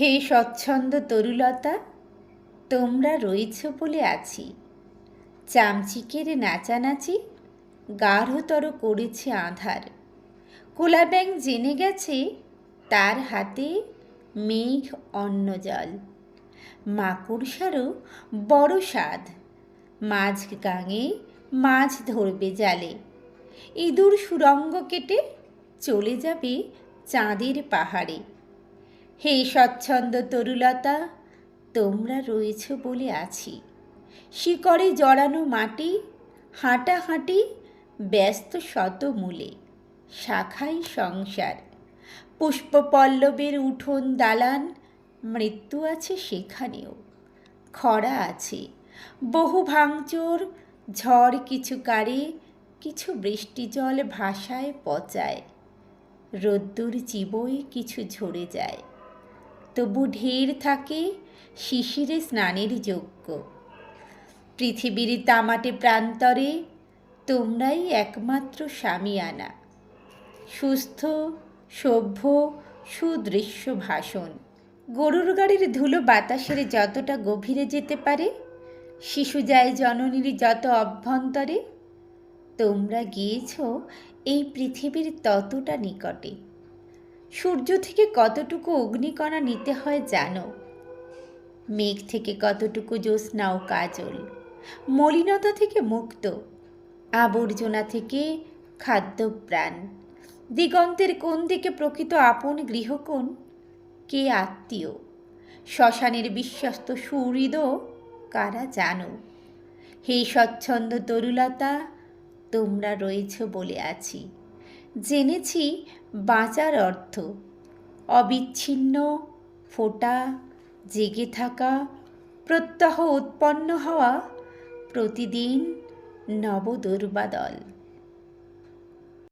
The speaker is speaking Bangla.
হে স্বচ্ছন্দ তরুলতা, তোমরা রয়েছ বলে আছি। চামচিকের নাচানাচি গাঢ়তর করেছে আধার। কোলা ব্যাং জেনে গেছে, তার হাতে মেঘ অন্ন জল। মাকড়সারও বড় স্বাদ। মাঝ গাঙে মাছ ধরবে জালে। ইঁদুর সুরঙ্গ কেটে চলে যাবে চাঁদের পাহাড়ে। হে স্বচ্ছন্দ তরুলতা, তোমরা রয়েছ বলে আছি। শিকড়ে জড়ানো মাটি, হাঁটাহাঁটি, ব্যস্ত শত মূলে শাখাই সংসার। পুষ্পপল্লবের উঠোন দালান, মৃত্যু আছে সেখানেও, খরা আছে। বহু ভাঙচুর, ঝড় কিছু কারে, কিছু বৃষ্টি জল ভাষায় পচায়। রোদ্দুর চিবই কিছু ঝরে যায়। তবু ঢের থাকে শিশিরে স্নানের যোগ্য পৃথিবীর তামাটে প্রান্তরে তোমরাই একমাত্র স্বামী আনা সুস্থ, সভ্য, সুদৃশ্য ভাষণ। গরুর গাড়ির ধুলো বাতাসের যতটা গভীরে যেতে পারে, শিশু যায় জননীর যত অভ্যন্তরে, তোমরা গিয়েছ এই পৃথিবীর ততটা নিকটে। সূর্য থেকে কতটুকু অগ্নিকণা নিতে হয় জানো? মেঘ থেকে কতটুকু জ্যোৎস্না ও কাজল? মলিনতা থেকে মুক্ত? আবর্জনা থেকে খাদ্যপ্রাণ? দিগন্তের কোন দিকে প্রকৃত আপন গৃহকোণ? কে আত্মীয়? শ্মশানের বিশ্বস্ত সুহৃদ কারা জানো? হে স্বচ্ছন্দ তরুলতা, তোমরা রয়েছ বলে আছি। জেনেছি বাঁচার অর্থ। অবিচ্ছিন্ন ফোটা জেগে থাকা প্রত্যহ উৎপন্ন হওয়া প্রতিদিন নবদুর্বাদল।